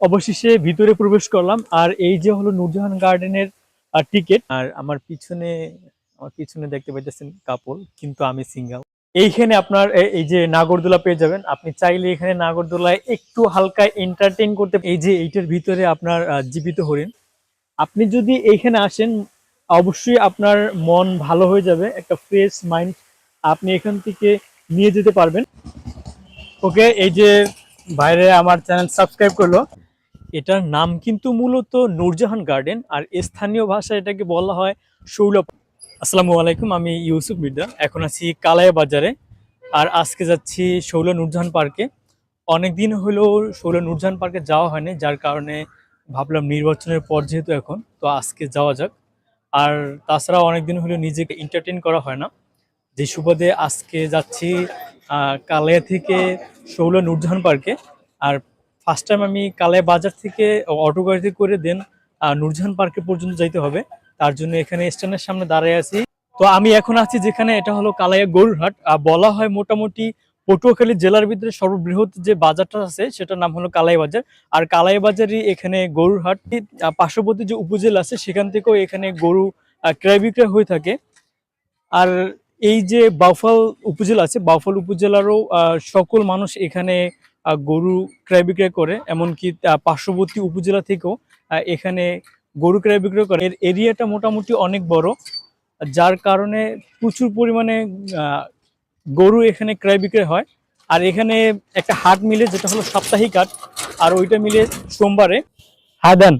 অবশেষে ভিতরে প্রবেশ করলাম, আর এই যে হলো নূরজাহান গার্ডেনের টিকিট আর আমার পিছনে আমার পিছনে দেখতে পাইতেছেন কাপল, কিন্তু আমি সিঙ্গেল এইখানে আপনার এই যে নাগরদোলা পেয়ে যাবেন, আপনি চাইলে এখানে নাগরদোলায় একটু হালকা এন্টারটেইন করতে এই যে এইটার ভিতরে আপনার জীবিত হরিণ। আপনি যদি এইখানে আসেন, অবশ্যই আপনার মন ভালো হয়ে যাবে, একটা ফ্রেশ মাইন্ড আপনি এখান থেকে নিয়ে যেতে পারবেন। ওকে এই যে বাইরে আমার চ্যানেল সাবস্ক্রাইব করল। এটার নাম কিন্তু মূলত নূরজাহান গার্ডেন, আর স্থানীয় ভাষায় এটাকে বলা হয় শৌল আসসালামু আলাইকুম, আমি ইউসুফ মির্জা, এখন আছি কালায়া বাজারে, আর আজকে যাচ্ছি শৌল নূরজাহান পার্কে। অনেক দিন হলো শৌল নূরজাহান পার্কে যাওয়া হয়নি, যার কারণে ভাবলাম নির্বাচনের পর যেহেতু এখন, তো আজকে যাওয়া যাক। আর তাছাড়া অনেকদিন হলো নিজেকে এন্টারটেন করা হয় না। যে সুবাদে আজকে যাচ্ছি কালায়া থেকে শৌল নূরজাহান পার্কে, আর ফার্স্ট টাইম আমি কালায়া বাজার থেকে অটো গাড়িতে করে দেন নূরজাহান পার্কে পর্যন্ত যাইতে হবে। তার জন্য এখানে স্ট্যান্ডের সামনে দাঁড়ায় আছি। তো আমি এখন আছি যেখানে এটা হলো কালাইয়া গরুরহাট। বলা হয় মোটামুটি পটুয়াখালী জেলার ভিতরে সর্ববৃহৎ যে বাজারটা আছে, সেটার নাম হলো কালাই বাজার। আর কালাই বাজারই এখানে গরুরহাট পার্শ্ববর্তী যে উপজেলা আছে, সেখান থেকেও এখানে গরু ক্রয় বিক্রয় হয়ে থাকে। আর এই যে বাউফল উপজেলা আছে, বাউফল উপজেলারও সকল মানুষ এখানে গরু ক্রয় বিক্রয় করে, এমনকি পার্শ্ববর্তী উপজেলা থেকেও এখানে গরু ক্রয় বিক্রয় করে। এর এরিয়াটা মোটামুটি অনেক বড়, যার কারণে প্রচুর পরিমাণে গরু এখানে ক্রয় বিক্রয় হয়। আর এখানে একটা হাট মিলে, যেটা হলো সাপ্তাহিক হাট, আর ওইটা মিলে সোমবারে। হাদান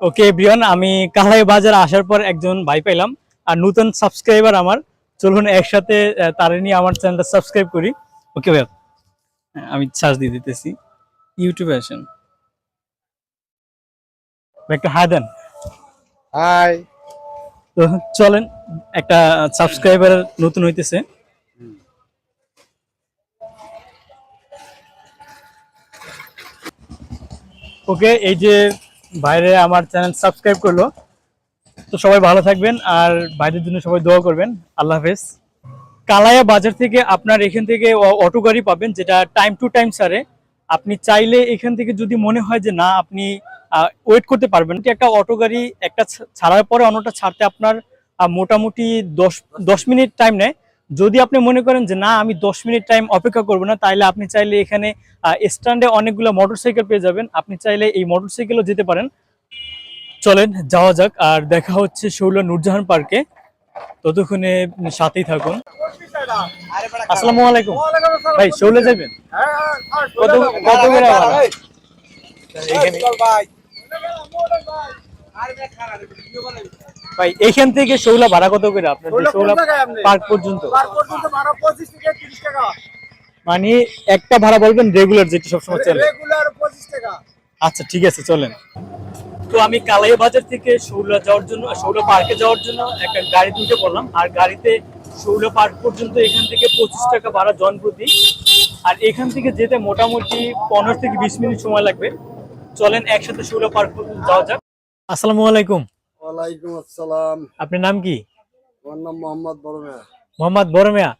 ওকে ব্রিয়ন আমি কালাই বাজার আসার পর একজন ভাই পাইলাম, আর নতুন সাবস্ক্রাইবার আমার। চলুন একসাথে তারে নিয়ে আমার চ্যানেলটা সাবস্ক্রাইব করি। ওকে ভাই আমি সার্চ দিয়ে দিতেছি। ইউটিউবে আসেন। একটা হাই দেন। হাই তো চলেন একটা সাবস্ক্রাইবার নতুন হইতেছে। ওকে এই যে বাইরে আমার চ্যানেল সাবস্ক্রাইব করল তো সবাই ভালো থাকবেন আর বাইরের জন্য সবাই দোয়া করবেন। আল্লাহ হাফেজ। কালায়া বাজার থেকে আপনার এখান থেকে অটো গাড়ি পাবেন, যেটা টাইম টু টাইম সারে আপনি চাইলে এখান থেকে যদি মনে হয় যে না, আপনি ওয়েট করতে পারবেন। একটা অটো গাড়ি, একটা ছাড়ার পরে অন্যটা ছাড়তে আপনার মোটামুটি দশ দশ মিনিট টাইম নেয়। যদি আপনি মনে করেন যে না, আমি দশ মিনিট টাইম অপেক্ষা করব না তাহলে আপনি চাইলে এখানে স্ট্যান্ডে অনেকগুলো মোটরসাইকেল পেয়ে যাবেন। আপনি চাইলে এই মোটরসাইকেলও যেতে পারেন। চলেন যাওয়া যাক। আর দেখা হচ্ছে শৌলা নূরজাহান পার্কে। ততক্ষণে সাথেই থাকুন। আসসালামু আলাইকুম। ভাই শৌলে যাবেন? কত কত করে ভাই এইখান থেকে শৌলা ভাড়া কত করে? আপনার শৌলা পার্ক পর্যন্ত। মানে একটা ভাড়া বলবেন রেগুলার যেটা সবসময় চলে? আচ্ছা ঠিক আছে চলেন। তো আমি কালাই বাজার থেকে শৌলা যাওয়ার জন্য শৌলা পার্কে যাওয়ার জন্য একটা গাড়ি তুলতে পড়লাম আর গাড়িতে শৌলা পার্ক পর্যন্ত এখান থেকে পঁচিশ টাকা ভাড়া জন প্রতি। আর এখান থেকে যেতে মোটামুটি পনেরো থেকে বিশ মিনিট সময় লাগবে। চলেন একসাথে শৌলা পার্ক পর্যন্ত যাওয়া যাক। আসসালামু আলাইকুম। ওয়ালাইকুম আসসালাম। আপনার নাম কি? আমার নাম মোহাম্মদ বড়মিয়া মোহাম্মদ বড়মিয়া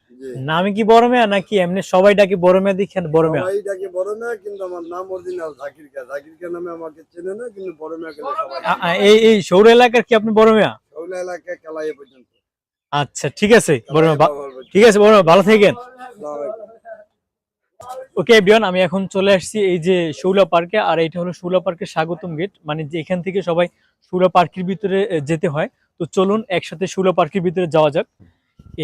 নামে কি বড়মিয়া নাকি? এমনি সবাই ডাকি বড়মিয়া দেখেন বড়মিয়া সবাই ডাকে বড়মিয়া কিন্তু আমার নাম অরিজিনাল জাকির কা। জাকির কা নামে আমাকে চেনে না কিন্তু বড়মিয়া কেন সবাই আ- আ- এই এই সৌর এলাকার কি আপনি বড়মিয়া সৌলা এলাকা কেলাই পর্যন্ত। আচ্ছা ঠিক আছে বড়মিয়া বা- কেলাই পর্যন্ত। ঠিক আছে বড়মিয়া ভালো থাকেন। ওকে বিয়ন আমি এখন চলে আসছি এই যে শৌলা পার্কে আর এটা হলো শৌলা পার্কের স্বাগতম গেট। মানে যে এখান থেকে সবাই শৌলা পার্কের ভিতরে যেতে হয়। তো চলুন একসাথে শৌলা পার্কের ভিতরে যাওয়া যাক।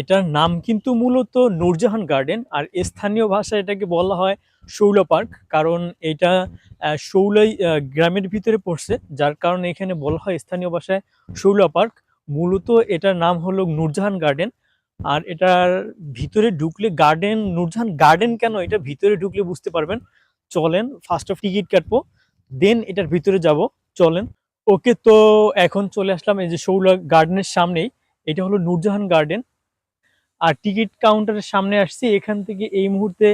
এটার নাম কিন্তু মূলত নূরজাহান গার্ডেন, আর স্থানীয় ভাষায় এটাকে বলা হয় শৌলা পার্ক, কারণ এটা শৌলাই গ্রামের ভিতরে পড়ছে, যার কারণে এখানে বলা হয় স্থানীয় ভাষায় শৌলা পার্ক। মূলত এটার নাম হলো নূরজাহান গার্ডেন, আর এটার ভিতরে ঢুকলে গার্ডেন, নূরজাহান গার্ডেন কেন? এটা ভিতরে ঢুকলে বুঝতে পারবেন। চলেন ফার্স্ট অফ টিকিট কাটবো দেন এটার ভিতরে যাব, চলেন। ওকে, তো এখন চলে আসলাম এই যে শৌলা গার্ডেনের সামনেই, এটা হলো নূরজাহান গার্ডেন। আর টিকিট কাউন্টারের সামনে আসছি, এখান থেকে এই মুহূর্তে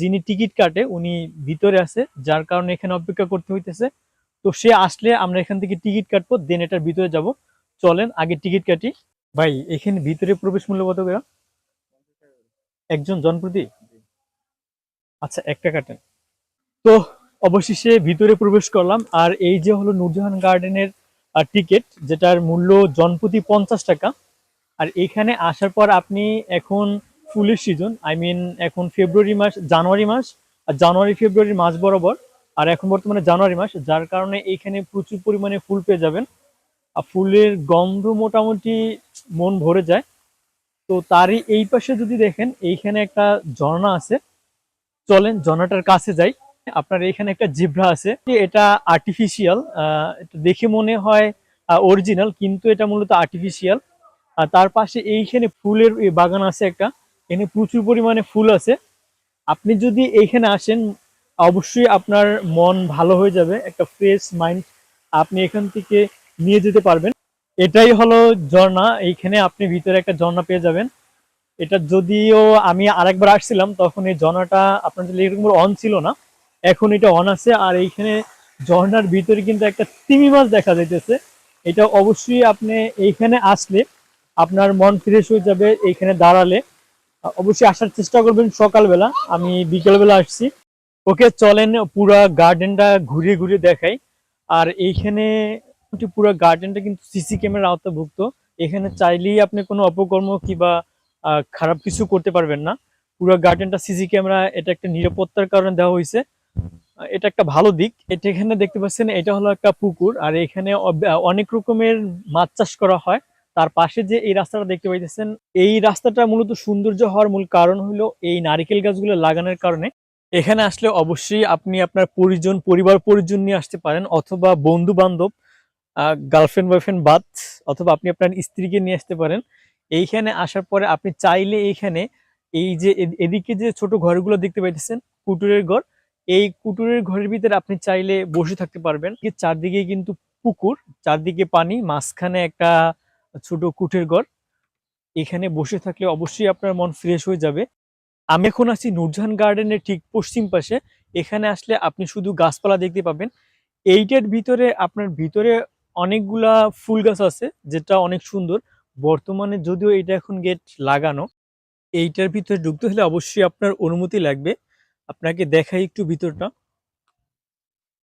যিনি টিকিট কাটে, উনি ভিতরে আছে, যার কারণে এখানে অপেক্ষা করতে হইতেছে। তো সে আসলে আমরা এখান থেকে টিকিট কাটবো, দেন এটার ভিতরে যাব। চলেন, আগে টিকিট কাটি। ভাই, এখানে ভিতরে প্রবেশ মূল্য কত করে? একজন জনপ্রতি? আচ্ছা একটা কাটেন। তো অবশেষে ভিতরে প্রবেশ করলাম, আর এই যে হলো নূরজাহান গার্ডেনের টিকিট, যেটার মূল্য জনপ্রতি পঞ্চাশ টাকা আর এখানে আসার পর আপনি এখন ফুলের সিজন আই মিন এখন ফেব্রুয়ারি মাস জানুয়ারি মাস, আর জানুয়ারি ফেব্রুয়ারি মাস বরাবর, আর এখন বর্তমানে জানুয়ারি মাস, যার কারণে এইখানে প্রচুর পরিমাণে ফুল পেয়ে যাবেন। আর ফুলের গন্ধ মোটামুটি মন ভরে যায়। তো তারই এই পাশে যদি দেখেন, এইখানে একটা ঝর্ণা আছে। চলেন ঝর্ণাটার কাছে যাই। আপনার এখানে একটা জিব্রা আছে। এটা আর্টিফিশিয়াল এটা দেখে মনে হয় অরিজিনাল কিন্তু এটা মূলত আর্টিফিশিয়াল আর তার পাশে এইখানে ফুলের বাগান আছে একটা। এখানে প্রচুর পরিমাণে ফুল আছে। আপনি যদি এইখানে আসেন, অবশ্যই আপনার মন ভালো হয়ে যাবে, একটা ফ্রেশ মাইন্ড আপনি এখান থেকে নিয়ে যেতে পারবেন। এটাই হলো ঝর্ণা। এইখানে আপনি ভিতরে একটা ঝর্ণা পেয়ে যাবেন। এটা যদিও আমি আরেকবার আসছিলাম, তখন এই ঝর্ণাটা আপনার জন্য এরকম অন ছিল না। এখন এটা অন আছে আর এইখানে ঝর্ণার ভিতরে কিন্তু একটা তিমি মাছ দেখা যাইতেছে। এটা অবশ্যই আপনি এইখানে আসলে আপনার মন ফ্রেশ হয়ে যাবে এইখানে দাঁড়ালে। অবশ্যই আসার চেষ্টা করবেন সকালবেলা। আমি বিকেলবেলা আসছি। ওকে চলেন পুরা গার্ডেনটা ঘুরে ঘুরে দেখাই। আর এইখানে পুরো গার্ডেনটা কিন্তু সিসি ক্যামেরার আওতাভুক্ত। এখানে চাইলেই আপনি কোনো অপকর্ম কিংবা খারাপ কিছু করতে পারবেন না। পুরো গার্ডেনটা সিসি ক্যামেরা, এটা একটা নিরাপত্তার কারণে দেওয়া হয়েছে। এটা একটা ভালো দিক। এটা এখানে দেখতে পাচ্ছেন, এটা হলো একটা পুকুর। আর এখানে অনেক রকমের মাছ চাষ করা হয়। তার পাশে যে এই রাস্তাটা দেখতে পাইতেছেন, এই রাস্তাটা মূলত সৌন্দর্য হওয়ার মূল কারণ হলো এই নারিকেল গাছগুলো লাগানোর কারণে। এখানে আসলে অবশ্যই আপনি আপনার পরিজন, পরিবার পরিজন নিয়ে আসতে পারেন অথবা বন্ধু বান্ধব গার্লফ্রেন্ড বয়ফ্রেন্ড বাদ, অথবা আপনি আপনার স্ত্রীকে নিয়ে আসতে পারেন। এইখানে আসার পরে আপনি চাইলে এইখানে এই যে এদ- এদিকে যে ছোট ঘরগুলো দেখতে পাইতেছেন, কুটুরের ঘর, এই কুটুরের ঘরের ভিতরে আপনি চাইলে বসে থাকতে পারবেন। চারদিকে কিন্তু পুকুর, চারদিকে পানি, মাঝখানে একটা ছোট কুটের ঘর। এখানে বসে থাকলে অবশ্যই আপনার মন ফ্রেশ হয়ে যাবে। আমি এখন আছি নূরজাহান গার্ডেনের ঠিক পশ্চিম পাশে। এখানে আসলে আপনি শুধু গাছপালা দেখতে পাবেন। এইটার ভিতরে, আপনার ভিতরে অনেকগুলা ফুল গাছ আছে, যেটা অনেক সুন্দর। বর্তমানে যদিও এটা এখন গেট লাগানো, এইটার ভিতরে ঢুকতে হলে অবশ্যই আপনার অনুমতি লাগবে। আপনাকে দেখাই একটু ভিতরটা।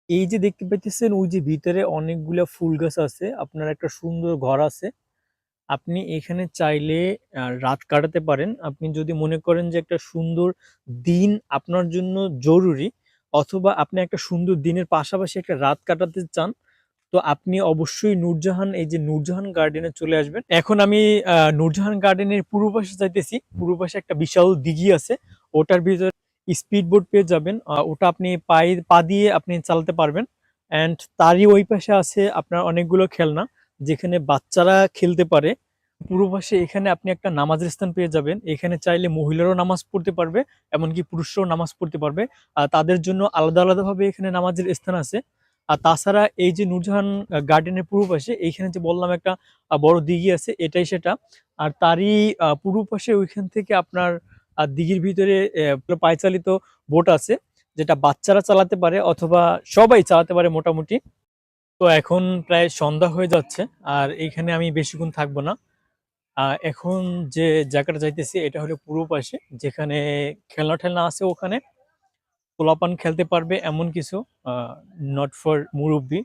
এই যে দেখতে পাইতেছেন, ওই যে ভিতরে অনেকগুলা ফুল গাছ আছে। আপনার একটা সুন্দর ঘর আছে। আপনি এখানে চাইলে রাত কাটাতে পারেন। আপনি যদি মনে করেন যে একটা সুন্দর দিন আপনার জন্য জরুরি, অথবা আপনি একটা সুন্দর দিনের পাশাপাশি একটা রাত কাটাতে চান, তো আপনি অবশ্যই নূরজাহান, এই যে নূরজাহান গার্ডেনে চলে আসবেন। এখন আমি নূরজাহান গার্ডেনের পূর্ব পাশে যাইতেছি। পূর্ব পাশে একটা বিশাল দিঘি আছে। ওটার ভিতরে স্পিড বোট পেয়ে যাবেন। ওটা আপনি পায়ে, পা দিয়ে আপনি চালাতে পারবেন। অ্যান্ড তারই ওই পাশে আছে আপনার অনেকগুলো খেলনা। যেখানে বাচ্চারা খেলতে পারে, পূর্ব পাশে এখানে আপনি একটা নামাজের স্থান পেয়ে যাবেন। এখানে চাইলে মহিলারাও নামাজ পড়তে পারবে, এমনকি পুরুষরাও নামাজ পড়তে পারবে। আর তাদের জন্য আলাদা আলাদাভাবে এখানে নামাজের স্থান আছে। আর তাছাড়া এই যে নূরজাহান গার্ডেনের পূর্ব পাশে এইখানে যে বললাম একটা বড় দিঘি আছে, এটাই সেটা। আর তারই পূর্ব পাশে ওইখান থেকে আপনার দিঘির ভিতরে পায়চালিত বোট আছে, যেটা বাচ্চারা চালাতে পারে অথবা সবাই চালাতে পারে মোটামুটি। তো এখন প্রায় সন্ধ্যা হয়ে যাচ্ছে, আর এখানে আমি বেশিক্ষণ থাকব না। এখন যে জায়গাটা যাইতেছি, এটা হলো পূর্ব পাশে, যেখানে খেলনা টেলনা আছে ওখানে। পোলাপান খেলতে পারবে এমন কিছু নট ফর মুরব্বি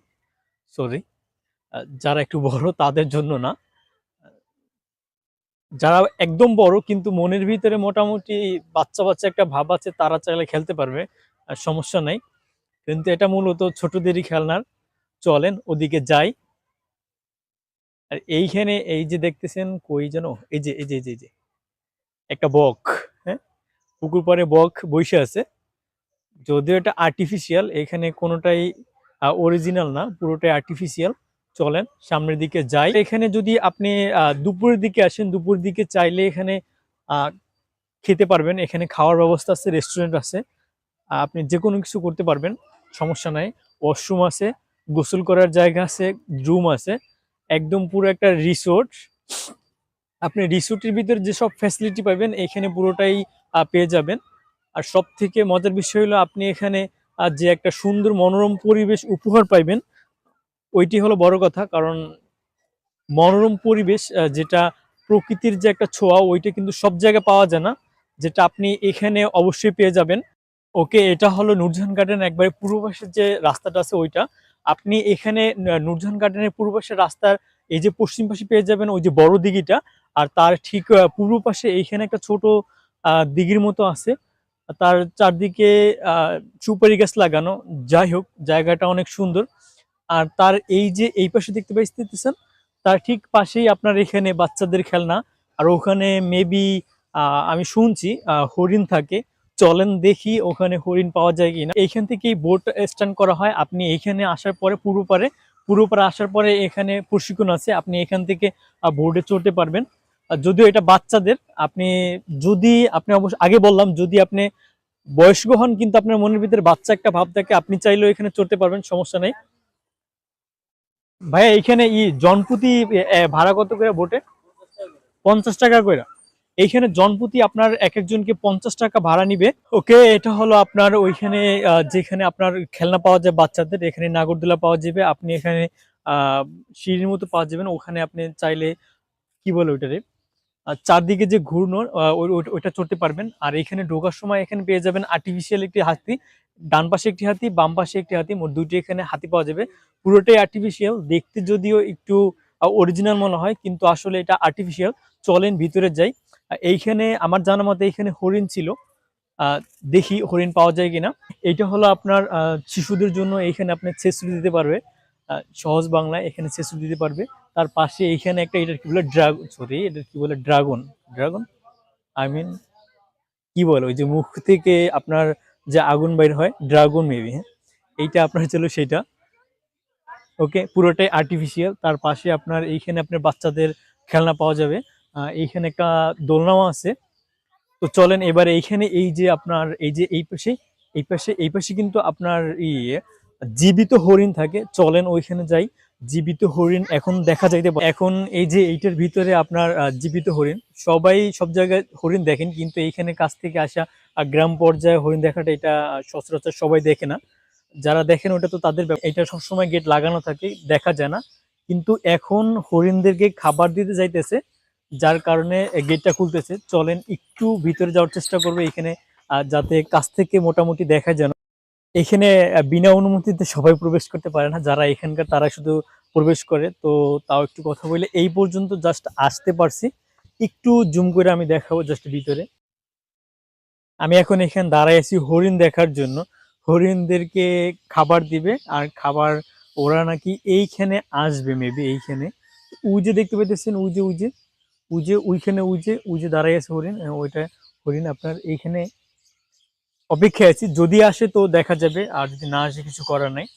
সরি যারা একটু বড় তাদের জন্য না। যারা একদম বড় কিন্তু মনের ভিতরে মোটামুটি বাচ্চা বাচ্চা একটা ভাব আছে, তারা চাইলে খেলতে পারবে সমস্যা নাই। কিন্তু এটা মূলত ছোটদেরই খেলনার। চলেন ওদিকে যাই। আর এইখানে এই যে দেখতেছেন কই যেন? এই যে এই যে এই যে একটা বক হ্যাঁ? পুকুর পাড়ে বক বসে আছে। যদিও এটা আর্টিফিশিয়াল এখানে কোনোটাই অরিজিনাল না, পুরোটাই আর্টিফিশিয়াল চলেন সামনের দিকে যাই। এখানে যদি আপনি দুপুরের দিকে আসেন দুপুরের দিকে চাইলে এখানে খেতে পারবেন। এখানে খাওয়ার ব্যবস্থা আছে রেস্টুরেন্ট আছে। আপনি যে কোনো কিছু করতে পারবেন, সমস্যা নাই। ওয়াশরুম আছে গোসল করার জায়গা আছে রুম আছে। একদম পুরো একটা রিসোর্ট আপনি রিসোর্টের ভিতরে যেসব ফ্যাসিলিটি পাবেন, এখানে পুরোটাই পেয়ে যাবেন। আর সব থেকে মজার বিষয় হলো, আপনি এখানে যে একটা সুন্দর মনোরম পরিবেশ উপহার পাইবেন, ওইটি হলো বড় কথা। কারণ মনোরম পরিবেশ যেটা প্রকৃতির যে একটা ছোঁয়া, ওইটা কিন্তু সব জায়গায় পাওয়া যায় না। যেটা আপনি এখানে অবশ্যই পেয়ে যাবেন। ওকে, এটা হলো নূরজাহান গার্ডেন একবারে পূর্ব পাশের যে রাস্তাটা আছে, ওইটা। আপনি এখানে নূরজাহান গার্ডেনের পূর্ব পাশে রাস্তার এই যে পশ্চিম পাশে পেয়ে যাবেন ওই যে বড় দিঘিটা, আর তার ঠিক পূর্ব পাশে এইখানে একটা ছোট দিঘির মতো আছে। তার চারদিকে সুপারি গাছ লাগানো, যাই হোক, জায়গাটা অনেক সুন্দর। আর তার এই যে এই পাশে দেখতে পাইতেছেন তার ঠিক পাশেই আপনার এখানে বাচ্চাদের খেলনা, আর ওখানে মেবি আমি শুনছি হরিণ থাকে। চলেন দেখি ওখানে হরিণ পাওয়া যায় কিনা। এইখান থেকেই বোট স্ট্যান্ড করা হয়। আপনি এইখানে আসার পরে পূর্ব পারে পূর্ব পারে আসার পরে এখানে প্রশিক্ষণ আছে। আপনি এখান থেকে বোর্ডে চড়তে পারবেন। যদিও এটা বাচ্চাদের, আপনি যদি, আপনি অবশ্য, আগে বললাম, যদি আপনি বয়স্ক হন, কিন্তু আপনার মনের ভিতরে বাচ্চা একটা ভাব থাকে, আপনি চাইলেও এখানে চড়তে পারবেন, সমস্যা নেই। ভাইয়া, এইখানে ই জনপ্রতি ভাড়া কত করে বোটে পঞ্চাশ টাকা করে। এইখানে জনপ্রতি আপনার এক একজনকে পঞ্চাশ টাকা ভাড়া নিবে। ওকে, এটা হলো আপনার ওইখানে যেখানে আপনার খেলনা পাওয়া যায় বাচ্চাদের, এখানে নাগরদোলা পাওয়া যাবে, আপনি এখানে সিঁড়ির মতো পাওয়া যাবেন, ওখানে আপনি চাইলে, কি বলে ওইটারে? চারদিকে যে ঘূর্ণর ওই- ওই- ওইটা চড়তে পারবেন। আর এখানে ঢোকার সময় এখানে পেয়ে যাবেন আর্টিফিশিয়াল একটি হাতি, ডান পাশে একটি হাতি, বাম পাশে একটি হাতি, মোট দুটি এখানে হাতি পাওয়া যাবে। পুরোটাই আর্টিফিশিয়াল দেখতে যদিও একটু অরিজিনাল মনে হয়, কিন্তু আসলে এটা আর্টিফিশিয়াল চলেন ভিতরে যাই। এইখানে আমার জানা মতে এইখানে হরিণ ছিল। দেখি হরিণ পাওয়া যায় কিনা। এটা হলো আপনার শিশুদের জন্য এইখানে আপনি ছেঁচড়ি দিতে পারবে। সহজ বাংলায় এখানে ছেঁচড়ি দিতে পারবে। তার পাশে এইখানে একটা এটা কি বলে ড্রাগন সরি এটা কি বলে ড্রাগন ড্রাগন আই মিন কি বলে? ওই যে মুখ থেকে আপনার যে আগুন বাইর হয় ড্রাগন মেবি হ্যাঁ? এইটা আপনার ছিল সেটা। ওকে? পুরোটাই আর্টিফিশিয়াল তার পাশে আপনার এইখানে আপনার বাচ্চাদের খেলনা পাওয়া যাবে। এইখানে একটা দোলনাও আছে। তো চলেন এবারে এইখানে এই যে আপনার, এই যে এই পাশে এই পাশে এই পাশে কিন্তু আপনার ইয়ে জীবিত হরিণ থাকে। চলেন ওইখানে যাই। জীবিত হরিণ এখন দেখা যাইতে। এখন এই যে এইটার ভিতরে আপনার জীবিত হরিণ, সবাই সব জায়গায় হরিণ দেখেন, কিন্তু এইখানে কাছ থেকে আসা গ্রাম পর্যায়ে হরিণ দেখাটা এটা সচরাচর সবাই দেখে না। যারা দেখেন ওটা তো তাদের এটা সবসময় গেট লাগানো থাকে, দেখা যায় না। কিন্তু এখন হরিণদেরকে খাবার দিতে যাইতেছে, যার কারণে গেটটা খুলতেছে। চলেন একটু ভিতরে যাওয়ার চেষ্টা করবে এখানে যাতে কাছ থেকে মোটামুটি দেখা যেন এখানে বিনা অনুমতিতে সবাই প্রবেশ করতে পারে না। যারা এখানকার তারা শুধু প্রবেশ করে। তো তাও একটু কথা বলে, এই পর্যন্ত জাস্ট আসতে পারছি। একটু জুম করে আমি দেখাবো জাস্ট ভিতরে। আমি এখন এখানে দাঁড়ায় আছি হরিণ দেখার জন্য। হরিণদেরকে খাবার দিবে, আর খাবার ওরা নাকি এইখানে আসবে মেবি এইখানে। উজে দেখতে পাইতেছেন উজে উজে উজে ওইখানে উজে উজে দাঁড়ায় আছে হরিণ ওইটা হরিণ আপনার এইখানে অপেক্ষায় আছি। যদি আসে তো দেখা যাবে, আর যদি না আসে কিছু করার নাই।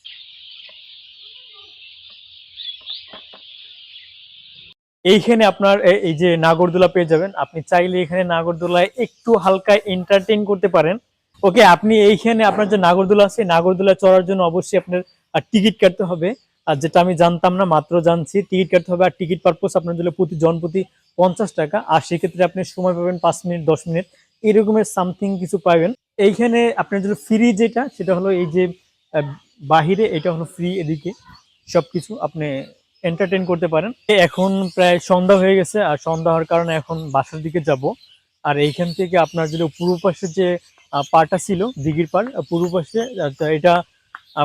এইখানে আপনার এই যে নাগরদোলা পেয়ে যাবেন। আপনি চাইলে এখানে নাগরদোলায় একটু হালকা এন্টারটেইন করতে পারেন। ওকে, আপনি এইখানে আপনার যে নাগরদোলা আছে নাগরদোলা চড়ার জন্য অবশ্যই আপনার টিকিট কাটতে হবে। আর যেটা আমি জানতাম না, মাত্র জানছি, টিকিট কাটতে হবে। আর টিকিট পারপোজ আপনার জন্য প্রতি জন প্রতি পঞ্চাশ টাকা। আর সেক্ষেত্রে আপনি সময় পাবেন পাঁচ মিনিট, দশ মিনিট। এরকমের সামথিং কিছু পাবেন। এইখানে আপনার জন্য ফ্রি যেটা, সেটা হলো এই যে বাহিরে, এটা হলো ফ্রি এদিকে। সবকিছু আপনি এন্টারটেইন করতে পারেন। এখন প্রায় সন্ধ্যা হয়ে গেছে, আর সন্ধ্যা হওয়ার কারণে এখন বাসার দিকে যাব। আর এইখান থেকে আপনার যদি পূর্ব পাশে যে পাড়টা ছিল দিঘির আহ, পূর্ব পাশে এটা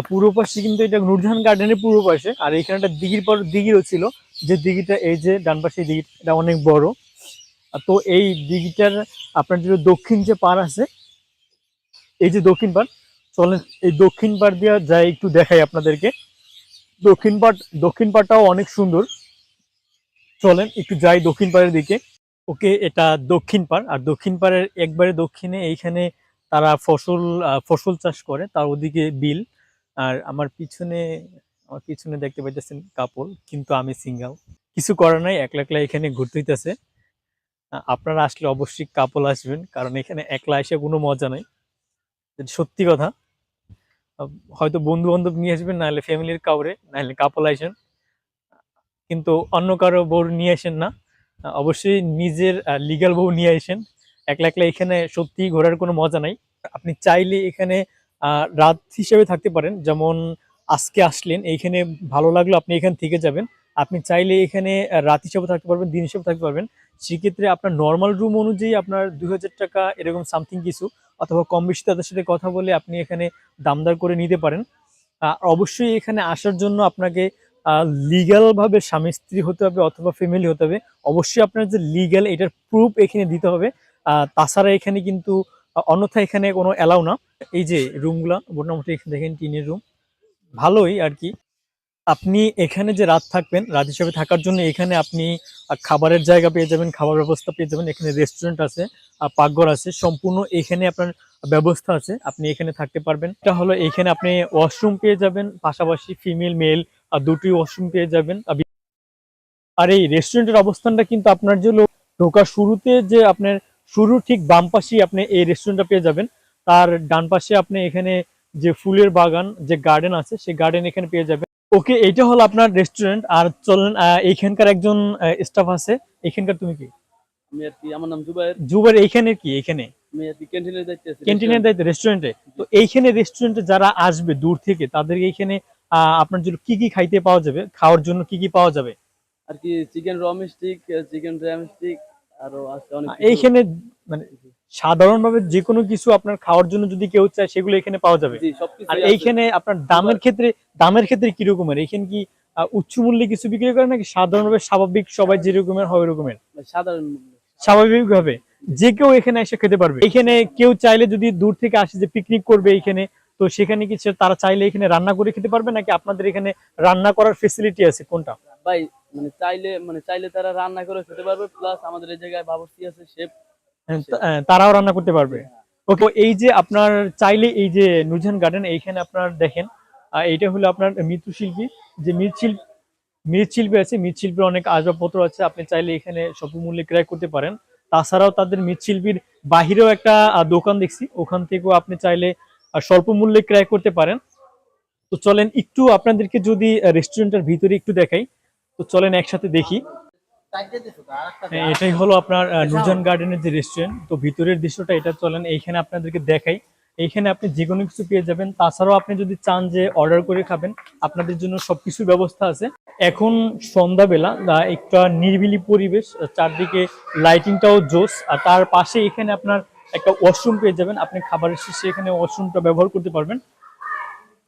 পূর্ব পাশে কিন্তু এটা নুরজাহান গার্ডেনের পূর্ব পাশে আর এখানে একটা দিঘির পাড় দিঘিরও ছিল যে দিঘিটা এই যে ডান পাশে দিঘি এটা অনেক বড়। তো এই দিঘিটার আপনার যে দক্ষিণ যে পাড় আছে এই যে দক্ষিণ পাড় চলেন এই দক্ষিণ পাড় দিয়ে যাই একটু দেখাই আপনাদেরকে। দক্ষিণ পাড় দক্ষিণ পাড়টাও অনেক সুন্দর। চলেন একটু যাই দক্ষিণ পাড়ের দিকে। ওকে এটা দক্ষিণ পাড় আর দক্ষিণ পাড়ের একবারে দক্ষিণে এইখানে তারা ফসল ফসল চাষ করে, তার ওদিকে বিল। আর আমার পিছনে আমার পিছনে দেখতে পাইতেছেন কাপড় কিন্তু আমি সিঙ্গেল। কিছু করার নাই, একলা একলা এখানে ঘুরতে হইতেছে। আপনারা আসলে অবশ্যই কাপল আসবেন, কারণ এখানে একলা এসে কোনো মজা নাই। সত্যি কথা। হয়তো বন্ধু বান্ধব নিয়ে আসবেন, নাহলে ফ্যামিলির কাউরে, নাহলে কাপল আসেন। কিন্তু অন্য কারও বউ নিয়ে আসেন না। অবশ্যই নিজের লিগ্যাল বউ নিয়ে আসেন। একলা একলা এখানে সত্যি ঘোরার কোনো মজা নাই। আপনি চাইলে এখানে রাত হিসেবে থাকতে পারেন। যেমন আজকে আসলেন, এইখানে ভালো লাগল আপনি এখান থেকে যাবেন। আপনি চাইলে এখানে রাত হিসেবে থাকতে পারবেন, দিন হিসেবে থাকতে পারবেন। সেক্ষেত্রে আপনার নর্মাল রুম অনুযায়ী আপনার দুই হাজার টাকা এরকম সামথিং কিছু, অথবা কম বেশি তাদের সাথে কথা বলে আপনি এখানে দামদার করে নিতে পারেন। অবশ্যই এখানে আসার জন্য আপনাকে লিগ্যাল ভাবে স্বামী স্ত্রী হতে হবে অথবা ফ্যামিলি হতে হবে। অবশ্যই আপনার যে লিগ্যাল এটার প্রুফ এখানে দিতে হবে। তাছাড়া এখানে কিন্তু অন্যথা এখানে কোনো অ্যালাউ না। এই যে রুমগুলা, মোটামুটি এখানে দেখেন টিনের রুম। ভালোই আর কি। আপনি এখানে যে রাত থাকবেন, রাত হিসাবে থাকার জন্য এখানে আপনি খাবারের জায়গা পেয়ে যাবেন, খাবার ব্যবস্থা পেয়ে যাবেন। এখানে রেস্টুরেন্ট আছে পাকঘর আছে, সম্পূর্ণ এখানে আপনার ব্যবস্থা আছে। আপনি এখানে থাকতে পারবেন। এটা হলো এখানে আপনি ওয়াশরুম পেয়ে যাবেন, পাশাপাশি ফিমেল মেল আর দুটি ওয়াশরুম পেয়ে যাবেন। আর এই রেস্টুরেন্টের অবস্থানটা কিন্তু আপনার যে ঢোকার শুরুতে যে আপনার শুরু ঠিক বাম পাশেই আপনি এই রেস্টুরেন্টটা পেয়ে যাবেন। তার ডান পাশে আপনি এখানে যে ফুলের বাগান যে গার্ডেন আছে সেই গার্ডেন এখানে পেয়ে যাবেন। ওকে এটা হলো আপনার রেস্টুরেন্ট আর চলেন আহ, এইখানকার একজন স্টাফ আছে। এখানকার তুমি কি? আমি আর কি আমার নাম জুবাইর জুবার এইখানে কি? এখানে আমি আর কি ক্যান্টিনের দায়িত্বে আছি ক্যান্টিনের দায়িত্ব রেস্টুরেন্টে তো এইখানে রেস্টুরেন্টে যারা আসবে দূর থেকে তাদের এইখানে আহ, আপনার জন্য কি কি খাইতে পাওয়া যাবে? খাওয়ার জন্য কি কি পাওয়া যাবে? আর কি চিকেন র মিস্টিক চিকেন র্যাম স্টিক আরও আছে অনেক কিছু। এইখানে মানে সাধারণভাবে যে কোনো কিছু আপনার খাওয়ার জন্য যদি কেউ চায় সেগুলো এখানে পাওয়া যাবে। আর এইখানে আপনার দামের ক্ষেত্রে দামের ক্ষেত্রে কি রকমের এখানে কি উচ্চ মূল্যে কিছু বিক্রি করে নাকি সাধারণভাবে স্বাভাবিক সবাই যে রকমের হয় ওরকমের সাধারণ স্বাভাবিক ভাবে যে কেউ এখানে এসে খেতে পারবে। এখানে কেউ চাইলে যদি দূর থেকে আসে যে পিকনিক করবে এখানে তো সেখানে কি তারা চাইলে এখানে রান্না করে খেতে পারবে নাকি আপনাদের এখানে রান্না করার ফেসিলিটি আছে কোনটা? ভাই মানে চাইলে মানে চাইলে তারা রান্না করে খেতে পারবে প্লাস আমাদের এই জায়গায় বাবুর্চি আছে শেফ হ্যাঁ, হ্যাঁ, তারাও রান্না করতে পারবে। ওকে এই যে আপনার চাইলে এই যে নুরজাহান গার্ডেন এইখানে আপনার দেখেন এইটা হলো আপনার মৃৎশিল্পী যে মৃৎশিল্প মৃৎশিল্পী আছে মৃৎশিল্পীর অনেক আসবাবপত্র আছে আপনি চাইলে এখানে স্বল্প মূল্যে ক্রয় করতে পারেন। তাছাড়াও তাদের মৃৎশিল্পীর বাহিরেও একটা দোকান দেখছি ওখান থেকেও আপনি চাইলে স্বল্প মূল্যে ক্রয় করতে পারেন। তো চলেন একটু আপনাদেরকে যদি রেস্টুরেন্টের ভিতরে একটু দেখাই। তো চলেন একসাথে দেখি। হ্যাঁ, এটাই হলো আপনার আহ, নুরজাহান গার্ডেনের যে রেস্টুরেন্ট তো ভিতরের দৃশ্যটা এটা চলেন এইখানে আপনাদেরকে দেখাই। এইখানে আপনি যে কোনো কিছু পেয়ে যাবেন তাছাড়াও আপনি যদি চান যে অর্ডার করে খাবেন আপনাদের জন্য সবকিছু ব্যবস্থা আছে। এখন সন্ধ্যাবেলা একটা নিরিবিলি পরিবেশ চারদিকে লাইটিংটাও জোস আর তার পাশে এখানে আপনার একটা ওয়াশরুম পেয়ে যাবেন। আপনি খাবারের শেষে এখানে ওয়াশরুমটা ব্যবহার করতে পারবেন।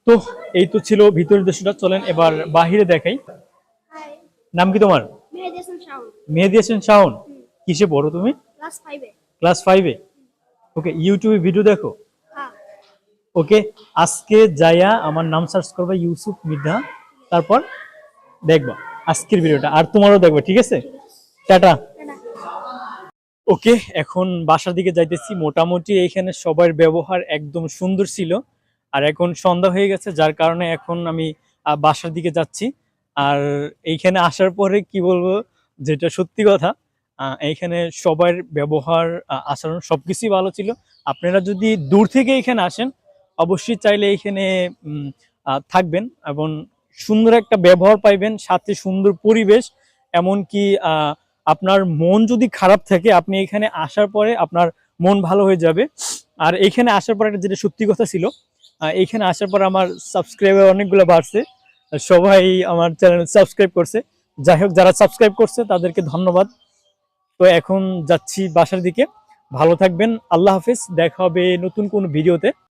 তো এই তো ছিল ভিতরের দৃশ্যটা চলেন এবার বাহিরে দেখাই। নাম কি তোমার? মেহেদি হাসান শাওন। কিসে পড়ো তুমি? ক্লাস ফাইভে ওকে ইউটিউবে ভিডিও দেখো? হ্যাঁ। ওকে আজকে যাইয়া আমার নাম সার্চ করবে ইউসুফ মির্ধা তারপর দেখবা আজকের ভিডিওটা আর তোমারও দেখবা ঠিক আছে? টাটা। ওকে এখন বাসার দিকে যাইতেছি মোটামুটি এইখানে সবার ব্যবহার একদম সুন্দর ছিল আর এখন সন্ধ্যা হয়ে গেছে যার কারণে এখন আমি বাসার দিকে যাচ্ছি। আর এইখানে আসার পরে কি বলব, যেটা সত্যি কথা এইখানে সবার ব্যবহার আচরণ সবকিছুই ভালো ছিল। আপনারা যদি দূর থেকে এখানে আসেন, অবশ্যই চাইলে এখানে থাকবেন এবং সুন্দর একটা ব্যবহার পাইবেন, সাথে সুন্দর পরিবেশ, এমনকি আপনার মন যদি খারাপ থাকে, আপনি এখানে আসার পরে আপনার মন ভালো হয়ে যাবে। আর এখানে আসার পরে একটা যেটা সত্যি কথা ছিল এখানে আসার পর আমার সাবস্ক্রাইবার অনেকগুলো বাড়ছে। সবাই আমার চ্যানেল সাবস্ক্রাইব করছে। যাই হোক, যারা সাবস্ক্রাইব করছে, তাদেরকে ধন্যবাদ। তো এখন যাচ্ছি বাসার দিকে। ভালো থাকবেন, আল্লাহ হাফিজ। দেখা হবে নতুন কোন ভিডিওতে।